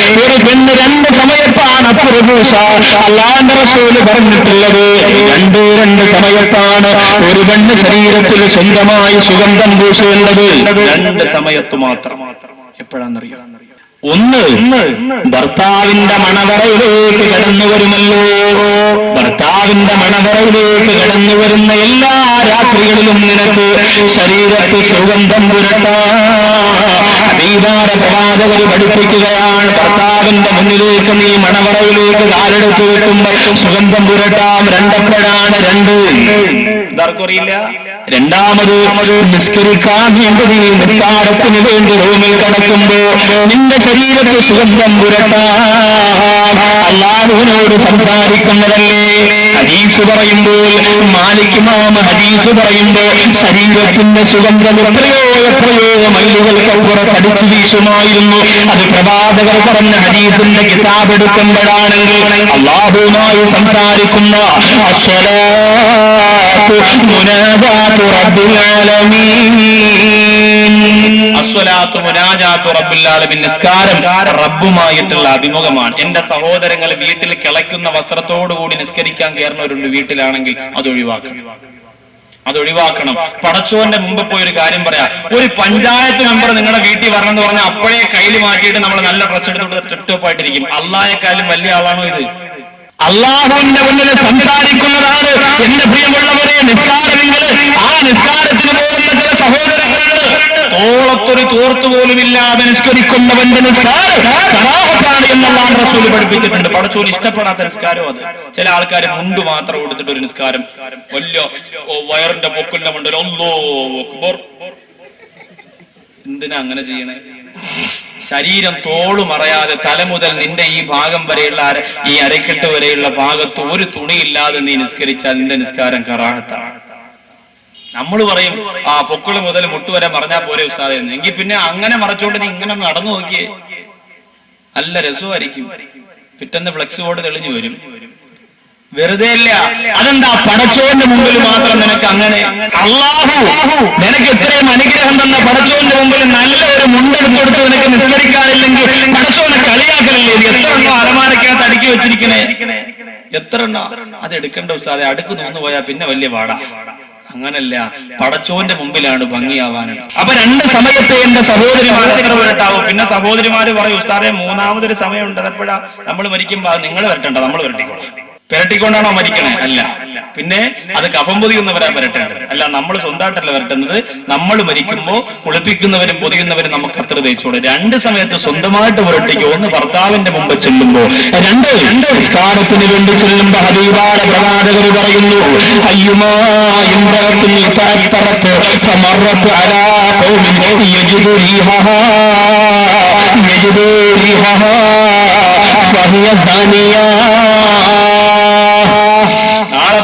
എന്റെ ഒരു പെണ്ണ് രണ്ട് സമയത്താണ് അപ്പുറപൂഷ അല്ലാന്റെ റസൂൽ പറഞ്ഞിട്ടുള്ളത് രണ്ട് രണ്ട് സമയത്താണ് ഒരു പെണ്ണ് ശരീരത്തിൽ സ്വന്തമായി സുഗന്ധം പൂശേണ്ടത്. രണ്ട് സമയത്ത് മാത്രം. എപ്പോഴാണെന്നറിയോ ഒന്ന് ഭർത്താവിന്റെ മണവറയിലേക്ക് കടന്നു വരുമല്ലോ. ഭർത്താവിന്റെ മണവറയിലേക്ക് കടന്നു വരുന്ന എല്ലാ രാത്രികളിലും നിനക്ക് ശരീരത്ത് സുഗന്ധം പുരട്ടാ. ഹബീബാര പ്രവാചകർ പഠിപ്പിക്കുകയാണ്. ഭർത്താവിന്റെ മുന്നിലേക്ക് നീ മണവറയിലേക്ക് കാലെടുത്ത് വെക്കുമ്പോ സുഗന്ധം പുരട്ടാം. രണ്ടപ്പോഴാണ് രണ്ട്. രണ്ടാമത് നിസ്കരിക്കാൻ വേണ്ടി നീ നിസ്കാരത്തിന് വേണ്ടി റൂമിൽ കടക്കുമ്പോ നിന്റെ ശരീരത്തിൽ സുഗന്ധം പുരട്ടാം. അള്ളാഹുവിനോട് സംസാരിക്കുന്നതല്ലേ? ഹദീസ് പറയുമ്പോൾ മാലിക് മാമ ഹദീസ് പറയുമ്പോ ശരീരത്തിന്റെ സുഗന്ധം എത്രയോ എത്രയോ മൈലുകൾക്കപ്പുറത്ത് അടിച്ചു വീശുമായിരുന്നു. അത് പ്രവാചകർ പറഞ്ഞ ഹദീസിന്റെ കിതാബ് എടുക്കുമ്പോഴാണെങ്കിൽ അള്ളാഹുമായി സംസാരിക്കുന്ന നിസ്കാരം റബ്ബുമായിട്ടുള്ള അഭിമുഖമാണ്. എന്റെ സഹോദരങ്ങൾ വീട്ടിൽ കിളയ്ക്കുന്ന വസ്ത്രത്തോടുകൂടി നിസ്കരിക്കാൻ കയറുന്നവരുണ്ട് വീട്ടിലാണെങ്കിൽ അത് ഒഴിവാക്കണം അത് ഒഴിവാക്കണം പടച്ചോന്റെ മുമ്പ് പോയി ഒരു കാര്യം പറയാം. ഒരു പഞ്ചായത്ത് മെമ്പർ നിങ്ങളുടെ വീട്ടിൽ വരണം എന്ന് പറഞ്ഞാൽ അപ്പോഴേ കയ്യിൽ മാറ്റിയിട്ട് നമ്മൾ നല്ല ഡ്രസ്സ് എടുത്തോട്ട് ടിപ്ടോപ്പ് ആയിട്ടിരിക്കും. അള്ളാഹെക്കാളും വലിയ ആളാണോ ഇത്? അള്ളാഹുവിന്റെ മുന്നിൽ സംസാരിക്കുന്നതാണ് എന്റെ പ്രിയമുള്ളവരെ നിസ്കാരമെങ്കിൽ ആ നിസ്കാരത്തിന് പോകുന്ന ചില സഹോദരങ്ങളുണ്ട്. തോളത്തൊരു തോർത്തു പോലുമില്ലാതെ നിസ്കരിക്കുന്നവന്റെ നിസ്കാരം എന്നുള്ളതാണ് റസൂൽ പഠിപ്പിച്ചിട്ടുണ്ട്. പടച്ചോൽ ഇഷ്ടപ്പെടാത്ത നിസ്കാരം അത്. ചില ആൾക്കാർ മുണ്ട് മാത്രം കൊടുത്തിട്ട് ഒരു നിസ്കാരം. വലിയ വയറിന്റെ പൊക്കിന്റെ അക്ബർ. എന്തിനാ അങ്ങനെ ചെയ്യണേ? ശരീരം തോളു മറയാതെ തല മുതൽ നിന്റെ ഈ ഭാഗം വരെയുള്ള ഈ അരക്കെട്ട് വരെയുള്ള ഭാഗത്ത് ഒരു തുണിയില്ലാതെ നീ നിസ്കരിച്ചാൽ നിന്റെ നിസ്കാരം കറാഹത്താണ്. നമ്മൾ പറയും ആ പൊക്കിൾ മുതൽ മുട്ടുവരെ മറഞ്ഞാൽ പോരെ ഉസ്താദ് എങ്കിൽ പിന്നെ അങ്ങനെ മറച്ചോണ്ട് നീ ഇങ്ങനെ നടന്നു നോക്കിയേ. നല്ല രസമായിരിക്കും. പിറ്റന്ന് ഫ്ലെക്സ് ബോർഡ് തെളിഞ്ഞു വരും. വെറുതെ അല്ല അതെന്താ പടച്ചോന്റെ മുമ്പിൽ മാത്രം നിനക്ക് അങ്ങനെ അള്ളാഹു നിനക്ക് ഇത്രയും അനുഗ്രഹം തന്ന പടച്ചോന്റെ മുമ്പിൽ നല്ല ഒരു മുണ്ടെടുത്തെടുത്ത് നിനക്ക് നിസ്കരിക്കാനില്ലെങ്കിൽ പടച്ചോനെ കളിയാക്കലല്ലേ? എത്ര എണ്ണോ അലമാരക്കകത്ത് അടുക്കി വെച്ചിരിക്കണേ? എത്ര എണ്ണോ? അത് എടുക്കേണ്ട ഉസ്താദെ അടുക്ക് നിന്ന് പോയാ പിന്നെ വലിയ പാടാ. അങ്ങനല്ല പടച്ചോന്റെ മുമ്പിലാണ് ഭംഗിയാവാനും അപ്പൊ രണ്ട് സമയത്ത് എന്റെ സഹോദരിമാരെ എത്ര വരട്ടാവും? പിന്നെ സഹോദരിമാര് പറയും ഉസ്താദെ മൂന്നാമതൊരു സമയം ഉണ്ട് അതെപ്പോഴാ? നമ്മൾ മരിക്കുമ്പോ നിങ്ങൾ വരട്ടണ്ട നമ്മൾ വരട്ടിക്കോളാം. പെരട്ടിക്കൊണ്ടാണോ മരിക്കണേ? അല്ല. പിന്നെ അത് കഫം പൊതിയുന്നവരാ വരട്ടേണ്ടത് അല്ല നമ്മൾ സ്വന്തമായിട്ടല്ല വരട്ടുന്നത്. നമ്മൾ മരിക്കുമ്പോൾ കുളിപ്പിക്കുന്നവരും പൊതിയുന്നവരും നമുക്ക് അത്ര തേച്ചോളൂ രണ്ട് സമയത്ത് സ്വന്തമായിട്ട് പുരട്ടിക്കോ ഒന്ന് ഭർത്താവിന്റെ മുമ്പ് ചെല്ലുമ്പോ രണ്ട് രണ്ട് വേണ്ടി ചെല്ലുമ്പോ ഹബീബാടെ പ്രവാചകർ പറയുന്നു അയ്യുമാ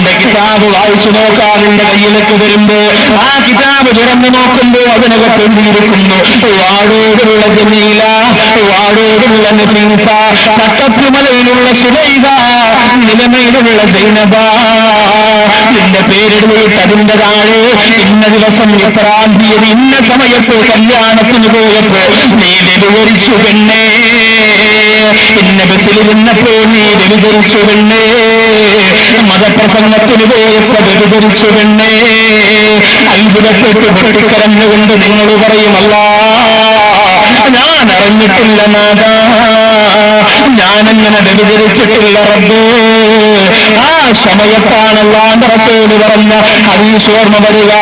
എന്റെ കിതാബ് വായിച്ചു നോക്കാൻ നിന്റെ കയ്യിലേക്ക് വരുമ്പോ ആ കിതാബ് തുറന്നു നോക്കുമ്പോ അതിനകത്ത് എന്തിരിക്കുന്നു? വാടോടുള്ള ജമീല വാടോടുള്ള നബീസ തട്ടപ്പുമലയിലുള്ള സുലൈക നിലമയിലുള്ള ജൈനബ നിന്റെ പേരിൽ അതിന്റെ താഴെ ഇന്ന ദിവസം ഇത്രാം തീയതി ഇന്ന സമയത്ത് കല്യാണത്തിന് പോയപ്പോ നീ വ്യഭിചരിച്ചു പെണ്ണേ. ഇന്ന ബസ്സിലിരുന്നപ്പോ നീ വ്യഭിചരിച്ചു പെണ്ണേ. മതപ്രസംഗത്തിന് പോയപ്പോ വ്യഭിചരിച്ചു പെണ്ണേ. അത്ഭുതപ്പെട്ട് പൊട്ടിക്കരഞ്ഞുകൊണ്ട് നിങ്ങൾ പറയുമല്ല ഞാൻ അറിഞ്ഞിട്ടില്ല നാദ ഞാനങ്ങനെ വ്യതിചരിച്ചിട്ടില്ല റബ്ബേ. ആ സമയത്താണ് അള്ളാന്റെ റസൂൽ പറഞ്ഞ ഹദീസ് ഓർമ്മ വരിക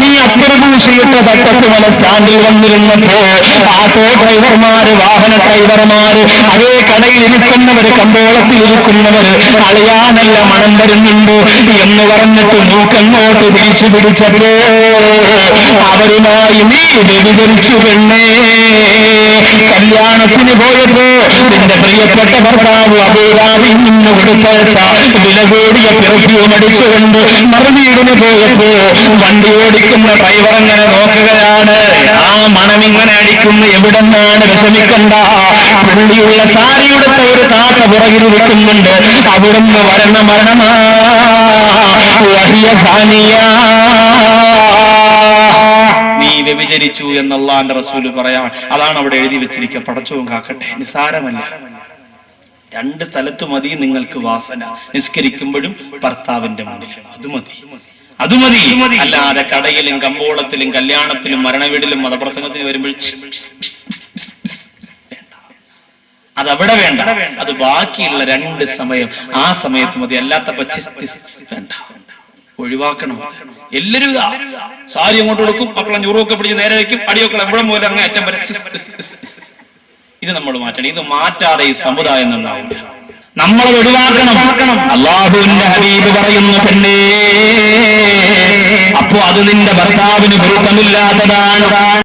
നീ അപ്രഭൂഷയിട്ട തട്ടത്തുമല സ്റ്റാൻഡിൽ വന്നിരുന്നപ്പോ ആട്ടോ ഡ്രൈവർമാര് വാഹന ഡ്രൈവർമാര് അതേ കടയിൽ ഇരിക്കുന്നവര് കമ്പോളത്തിൽ ഇരിക്കുന്നവര് അളിയാനല്ല മണം വരുന്നുണ്ട് എന്ന് പറഞ്ഞിട്ട് മൂക്കങ്ങോട്ട് തിരിച്ചു പിടിച്ചപ്പോ അവരുമായി നീ വ്യതിചരിച്ചു പെണ്ണേ. കല്യാണത്തിന് പോയപ്പോ നിന്റെ പ്രിയപ്പെട്ട ഭർത്താവ് അബൂദാബിൽ നിന്ന് കൊടുത്തയച്ച വില കൂടിയ പെർഫ്യൂം അടിച്ചുകൊണ്ട് മറുവീടിന് പോയപ്പോ വണ്ടി ഓടിക്കുന്ന ഡ്രൈവർ അങ്ങനെ നോക്കുകയാണ്. ആ മണം ഇങ്ങനെ അടിക്കുന്ന. എവിടെന്നാണ് വിഷമിക്കണ്ട. പുള്ളിയുള്ള സാരിയുടെ ഒരു താത്ത പുറകിൽ നിൽക്കുന്നുണ്ട് അവിടുന്ന് വരണ മരണമാ. വഹിയ ധാനിയാ നീ വ്യഭിചരിച്ചു എന്ന് അള്ളാന്റെ റസൂൽ പറയാൻ അതാണ് അവിടെ എഴുതി വെച്ചിരിക്കുക. പടച്ചവും കാക്കട്ടെ നിസാരമല്ല രണ്ട് സ്ഥലത്ത് മതി നിങ്ങൾക്ക് വാസന. നിസ്കരിക്കുമ്പോഴും ഭർത്താവിന്റെ മുന്നിൽ. അത് മതി. അത് മതി. അല്ലാതെ കടയിലും കമ്പോളത്തിലും കല്യാണത്തിലും മരണവീടിലും മതപ്രസംഗത്തിന് വരുമ്പോൾ അതവിടെ വേണ്ട. അത് ബാക്കിയുള്ള രണ്ട് സമയം. ആ സമയത്ത് മതി. അല്ലാത്തപ്പോ വേണ്ട. ഒഴിവാക്കണം. എല്ലാരും ഇതാ സാരി അങ്ങോട്ട് കൊടുക്കും മക്കളെ ഞൂറൊക്കെ പിടിച്ച് നേരെ വയ്ക്കും അടിയൊക്കെ എവിടെ പോലെ അങ്ങ് അറ്റം വരെ. ഇത് നമ്മൾ മാറ്റണം. ഇത് മാറ്റാതെ ഈ സമുദായം നന്നാവില്ല നമ്മൾ ഒഴിവാക്കണം. അള്ളാഹുവിന്റെ ഹബീബ് പറയുന്നു പെണ്ണേ അപ്പോ അത് നിന്റെ ഭർത്താവിന് പൊരുത്തമില്ലാത്തതാണ്.